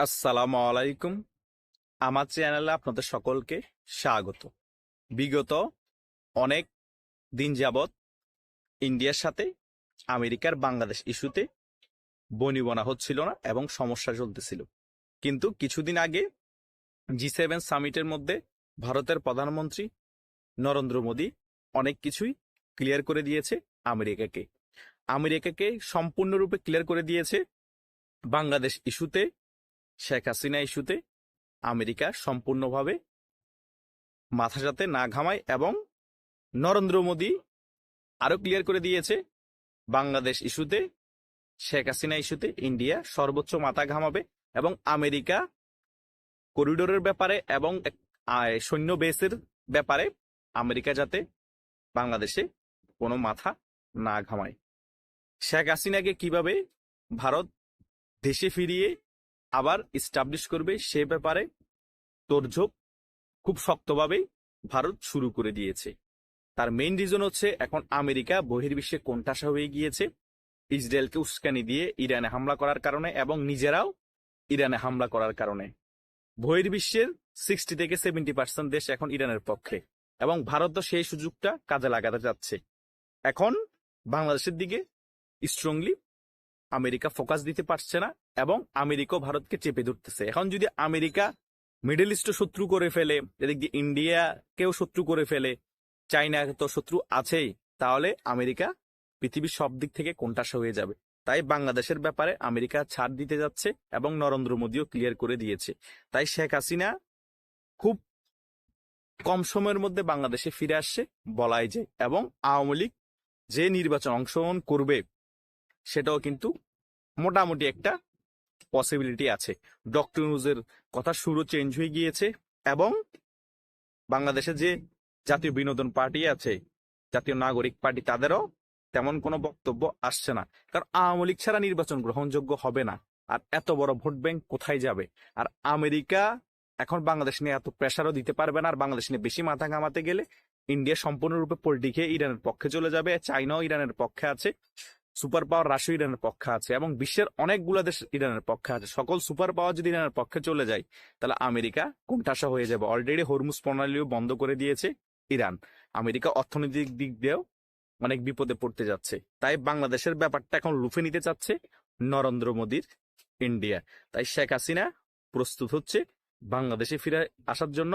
আসসালামু আলাইকুম। আমার চ্যানেলে আপনাদের সকলকে স্বাগত। বিগত অনেক দিন যাবৎ ইন্ডিয়ার সাথে আমেরিকার বাংলাদেশ ইস্যুতে বনিবনা হচ্ছিল না এবং সমস্যা চলতেছিল। কিন্তু কিছুদিন আগে জি সেভেন সামিটের মধ্যে ভারতের প্রধানমন্ত্রী নরেন্দ্র মোদী অনেক কিছুই ক্লিয়ার করে দিয়েছে আমেরিকাকে। আমেরিকাকে সম্পূর্ণরূপে ক্লিয়ার করে দিয়েছে বাংলাদেশ ইস্যুতে শেখ হাসিনা ইস্যুতে আমেরিকা সম্পূর্ণভাবে মাথা যাতে না ঘামায় এবং নরেন্দ্র মোদী আরও ক্লিয়ার করে দিয়েছে, বাংলাদেশ ইস্যুতে, শেখ হাসিনা ইস্যুতে ইন্ডিয়া সর্বোচ্চ মাথা ঘামাবে এবং আমেরিকা করিডোরের ব্যাপারে এবং সৈন্য বেসের ব্যাপারে আমেরিকা যাতে বাংলাদেশে কোনো মাথা না ঘামায়। শেখ হাসিনাকে কীভাবে ভারত দেশে ফিরিয়ে আবার ইস্টাবলিশ করবে সে ব্যাপারে তোরঝোপ খুব শক্তভাবেই ভারত শুরু করে দিয়েছে। তার মেইন রিজন হচ্ছে এখন আমেরিকা বহির্বিশ্বে কোণঠাসা হয়ে গিয়েছে। ইসরায়েলকে উস্কানি দিয়ে ইরানে হামলা করার কারণে এবং নিজেরাও ইরানে হামলা করার কারণে। বহির্বিশ্বের সিক্সটি থেকে সেভেন্টি পার্সেন্ট দেশ এখন ইরানের পক্ষে এবং ভারতও সেই সুযোগটা কাজে লাগাতে যাচ্ছে। এখন বাংলাদেশের দিকে স্ট্রংলি আমেরিকা ফোকাস দিতে পারছে না এবং আমেরিকা ভারতকে চেপে ধরতেছে। এখন যদি আমেরিকা মিডল ইস্ট শত্রু করে ফেলে, এদিক দিয়ে ইন্ডিয়াকেও শত্রু করে ফেলে চাইনা তো শত্রু আছেই, তাহলে আমেরিকা পৃথিবীর সব দিক থেকে কোনটাসা হয়ে যাবে। তাই বাংলাদেশের ব্যাপারে আমেরিকা ছাড় দিতে যাচ্ছে এবং নরেন্দ্র মোদীও ক্লিয়ার করে দিয়েছে। তাই শেখ হাসিনা খুব কম সময়ের মধ্যে বাংলাদেশে ফিরে আসছে বলাই যায় এবং আওয়ামী লীগ যে নির্বাচন অংশগ্রহণ করবে সেটাও কিন্তু মোটামুটি একটা পসিবিলিটি আছে। ডক্টর নিউজের কথা শুরু চেঞ্জ হয়ে গিয়েছে এবং বাংলাদেশে যে জাতীয় বিনোদন পার্টি আছে, জাতীয় নাগরিক পার্টি তাদেরও তেমন কোনো বক্তব্য আসছে না। কারণ আওয়ামী লীগ ছাড়া নির্বাচন গ্রহণযোগ্য হবে না। আর এত বড় ভোট ব্যাংক কোথায় যাবে? আর আমেরিকা এখন বাংলাদেশ নিয়ে এত প্রেশারও দিতে পারবে না। আর বাংলাদেশ নিয়ে বেশি মাথা ঘামাতে গেলে ইন্ডিয়া সম্পূর্ণরূপে পলিটিকে ইরানের পক্ষে চলে যাবে। চাইনাও ইরানের পক্ষে আছে। সুপার পাওয়ার রাশিয়া ইরানের পক্ষে আছে এবং বিশ্বের অনেকগুলো দেশ ইরানের পক্ষে আছে। সকল সুপার পাওয়ার যদি ইরানের পক্ষে চলে যায়, তাহলে আমেরিকা কোনটাসা হয়ে যাবে। অলরেডি হরমুজ প্রণালীও বন্ধ করে দিয়েছে ইরান। আমেরিকা অর্থনৈতিক দিক দিয়েও অনেক বিপদে পড়তে যাচ্ছে। তাই বাংলাদেশের ব্যাপারটা এখন লুফে নিতে চাচ্ছে নরেন্দ্র মোদীর ইন্ডিয়া তাই শেখ হাসিনা প্রস্তুত হচ্ছে বাংলাদেশে ফিরে আসার জন্য।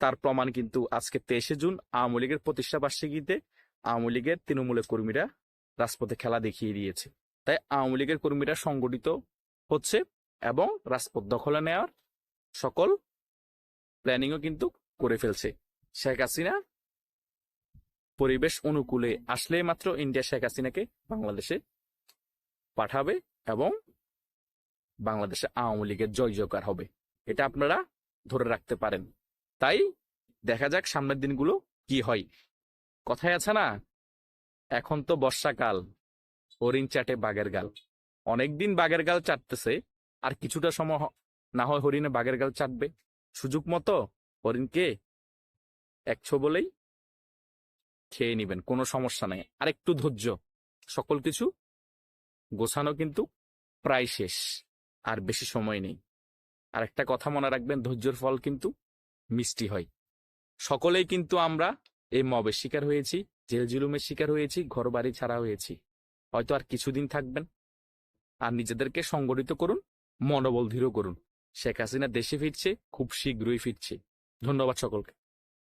তার প্রমাণ কিন্তু আজকে তেইশে জুন আওয়ামী লীগের প্রতিষ্ঠা বার্ষিকীতে আওয়ামী লীগের তৃণমূলের কর্মীরা রাজপথে খেলা দেখিয়ে দিয়েছে। তাই আওয়ামী লীগের কর্মীরা সংগঠিত হচ্ছে এবং রাজপথ দখলে নেওয়ার সকল প্ল্যানিংও কিন্তু করে ফেলছে। শেখ হাসিনা পরিবেশ অনুকূলে আসলে মাত্র ইন্ডিয়া শেখ হাসিনাকে বাংলাদেশে পাঠাবে এবং বাংলাদেশে আওয়ামী লীগের জয় জয়কার হবে। এটা আপনারা ধরে রাখতে পারেন। তাই দেখা যাক সামনের দিনগুলো কি হয়। কথায় আছে না এখন তো বর্ষাকাল। হরিণ চাটে বাঘের গাল। অনেকদিন বাঘের গাল চাটতেছে, আর কিছুটা সময় না হয় হরিণে বাঘের গাল চাটবে। সুযোগ মতো, হরিণকে একছো বলেই খেয়ে নিবেন, কোনো সমস্যা নাই। আর একটু ধৈর্য, সকল কিছু গোছানো কিন্তু প্রায় শেষ, আর বেশি সময় নেই। আর একটা কথা মনে রাখবেন, ধৈর্যের ফল কিন্তু মিষ্টি হয়। সকলেই কিন্তু আমরা এই মবের শিকার হয়েছি। জেল জুলুমের শিকার হয়েছি ঘর বাড়ি ছাড়া হয়েছি। হয়তো আর কিছুদিন থাকবেন। আর নিজেদেরকে সংগঠিত করুন, মনোবল দৃঢ় করুন। শেখ হাসিনা দেশে ফিরছে, খুব শীঘ্রই ফিরছে। ধন্যবাদ সকলকে।